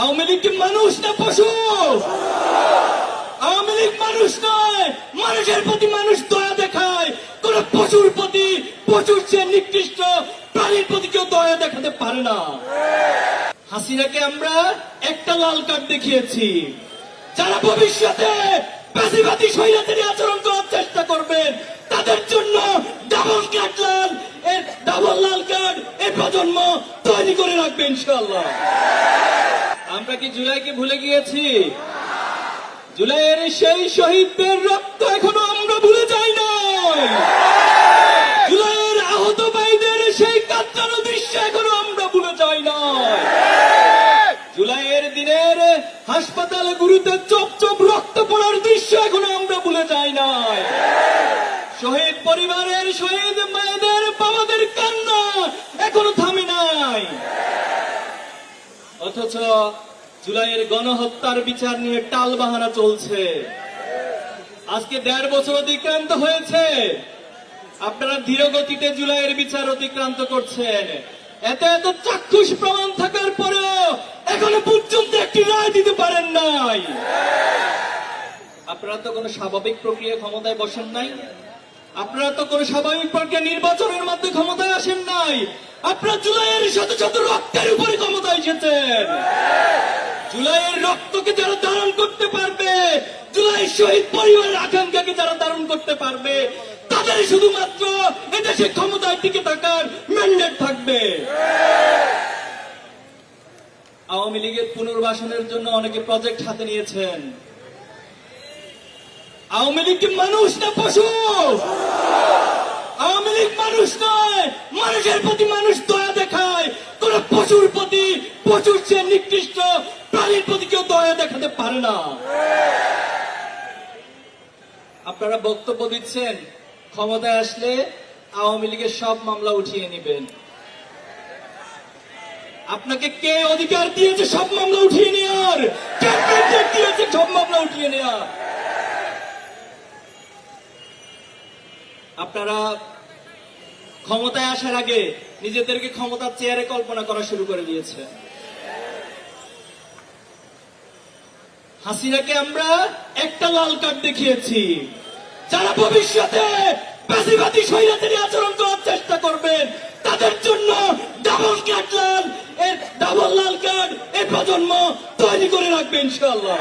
আওয়ামী লীগ মানুষ না পশু? আওয়ামী লীগ মানুষ নয়, মানুষের প্রতি মানুষ দয়া দেখায়। কোন পশুর প্রতি, পশুর চেয়ে নিকৃষ্ট প্রাণীর প্রতি কেউ দয়া দেখাতে পারে না। হাসিনাকে আমরা একটা লাল কার্ড দেখিয়েছি। যারা ভবিষ্যতে বেশিবাদী স্বৈরাচারী আচরণ করার চেষ্টা করবেন, তাদের জন্য ডাবল কার্ড লাল, এর ডাবল লাল কার্ড এই প্রজন্ম তৈরি করে রাখবে ইনশাআল্লাহ। আমরা কি জুলাইকে ভুলে গিয়েছি? জুলাইয়ের সেই শহীদদের রক্ত এখনও আমরা ভুলে যাই নাই। জুলাইয়ের আহত ভাইদের সেই কাঁচানো দৃশ্য এখনও আমরা ভুলে যাই নাই। জুলাইয়ের দিনের হাসপাতালে গুরুতে চপ চপ রক্ত পড়ার দৃশ্য এখনও আমরা ভুলে যাই নাই। শহীদ পরিবারের শহীদ মায়েদের, বাবাদের কান্না এখনও থামে নাই। অথচ জুলাইয়ের গণহত্যার বিচার নিয়ে টাল বাহানা চলছে। আজকে দেড় বছর অতিক্রান্ত হয়েছে। আপনারা ধীর গতিতে জুলাইয়ের বিচার অতিক্রান্ত করছেন। এত এত চাক্ষুষ প্রমাণ থাকার পরেও এখনও পর্যন্ত একটি রায় দিতে পারেন নাই। আপনারা তো কোনো স্বাভাবিক প্রক্রিয়া ক্ষমতায় বসেন নাই। আপনারা তো কোনো স্বাভাবিক প্রক্রিয়া নির্বাচনের মধ্যে ক্ষমতায় আসেন নাই। আপনারা জুলাইয়ের শত শত রক্তের উপরে ক্ষমতায় এসেছেন। জুলাইয়ের রক্তকে যারা ধারণ করতে পারবে, জুলাই শহীদ পরিবারের আকাঙ্ক্ষাকে যারা ধারণ করতে পারবে তাদের শুধুমাত্র এদেশে ক্ষমতার দিকে থাকার ম্যান্ডেট থাকবে। আওয়ামী লীগের পুনর্বাসনের জন্য অনেকে প্রজেক্ট হাতে নিয়েছেন। আওয়ামী লীগ মানুষ না পশু। আওয়ামী লীগ মানুষ নয়, মানুষের প্রতি মানুষ দয়া দেখাতে পারে না। আপনারা বক্তব্য দিচ্ছেন, ক্ষমতায় আসলে আওয়ামী লীগের সব মামলা উঠিয়ে নেবেন। আপনাকে কে অধিকার দিয়েছে সব মামলা উঠিয়ে নেওয়ার? দিয়েছে সব মামলা উঠিয়ে নেওয়ার? আপনারা ক্ষমতায় আসার আগে নিজেদেরকে ক্ষমতার চেয়ারে কল্পনা করা শুরু করে দিয়েছে হাসিনাকে আমরা একটা লাল কার্ড দেখিয়েছি। যারা ভবিষ্যতে আচরণ করার চেষ্টা করবেন, তাদের জন্য ডাবল কার্ড লাল। এর ডাবল লাল কার্ড এই প্রজন্ম তৈরি করে রাখবে ইনশাআল্লাহ।